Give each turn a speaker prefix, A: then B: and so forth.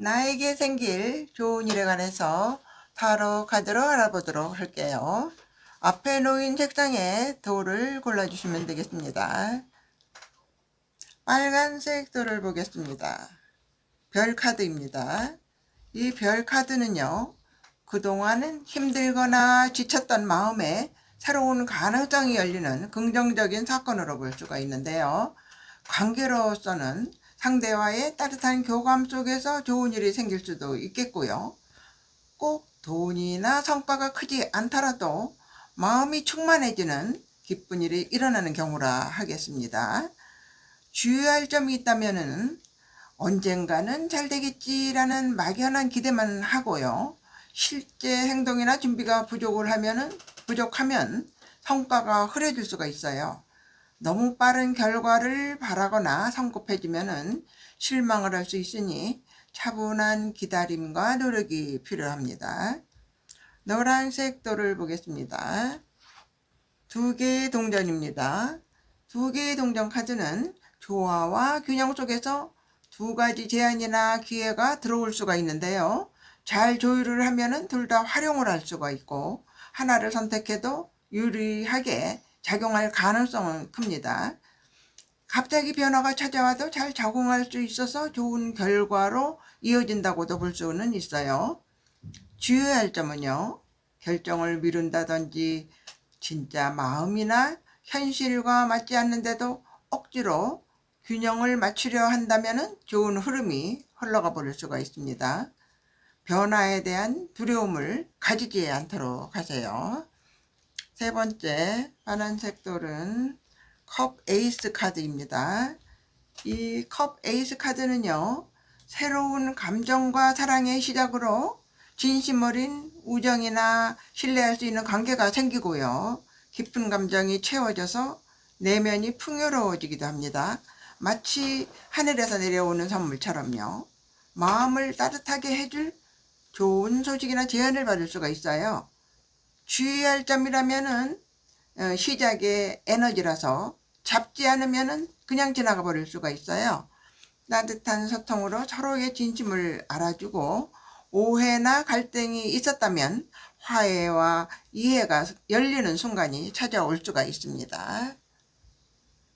A: 나에게 생길 좋은 일에 관해서 타로 카드로 알아보도록 할게요. 앞에 놓인 책상에 돌을 골라주시면 되겠습니다. 빨간색 돌을 보겠습니다. 별 카드입니다. 이 별 카드는요, 그동안은 힘들거나 지쳤던 마음에 새로운 가능성이 열리는 긍정적인 사건으로 볼 수가 있는데요. 관계로서는 상대와의 따뜻한 교감 속에서 좋은 일이 생길 수도 있겠고요. 꼭 돈이나 성과가 크지 않더라도 마음이 충만해지는 기쁜 일이 일어나는 경우라 하겠습니다. 주의할 점이 있다면은 언젠가는 잘 되겠지라는 막연한 기대만 하고요. 실제 행동이나 준비가 부족을 하면은 부족하면 성과가 흐려질 수가 있어요. 너무 빠른 결과를 바라거나 성급해지면은 실망을 할 수 있으니 차분한 기다림과 노력이 필요합니다. 노란색 돌을 보겠습니다. 두 개의 동전입니다. 두 개의 동전 카드는 조화와 균형 속에서 두 가지 제안이나 기회가 들어올 수가 있는데요. 잘 조율을 하면은 둘다 활용을 할 수가 있고 하나를 선택해도 유리하게 작용할 가능성은 큽니다. 갑자기 변화가 찾아와도 잘 적응할 수 있어서 좋은 결과로 이어진다고도 볼 수는 있어요. 주의할 점은요. 결정을 미룬다든지 진짜 마음이나 현실과 맞지 않는데도 억지로 균형을 맞추려 한다면 좋은 흐름이 흘러가 버릴 수가 있습니다. 변화에 대한 두려움을 가지지 않도록 하세요. 세 번째 파란색 돌은 컵 에이스 카드입니다. 이 컵 에이스 카드는요. 새로운 감정과 사랑의 시작으로 진심 어린 우정이나 신뢰할 수 있는 관계가 생기고요. 깊은 감정이 채워져서 내면이 풍요로워지기도 합니다. 마치 하늘에서 내려오는 선물처럼요. 마음을 따뜻하게 해줄 좋은 소식이나 제안을 받을 수가 있어요. 주의할 점이라면은 어, 시작의 에너지라서 잡지 않으면은 그냥 지나가 버릴 수가 있어요. 따뜻한 소통으로 서로의 진심을 알아주고 오해나 갈등이 있었다면 화해와 이해가 열리는 순간이 찾아올 수가 있습니다.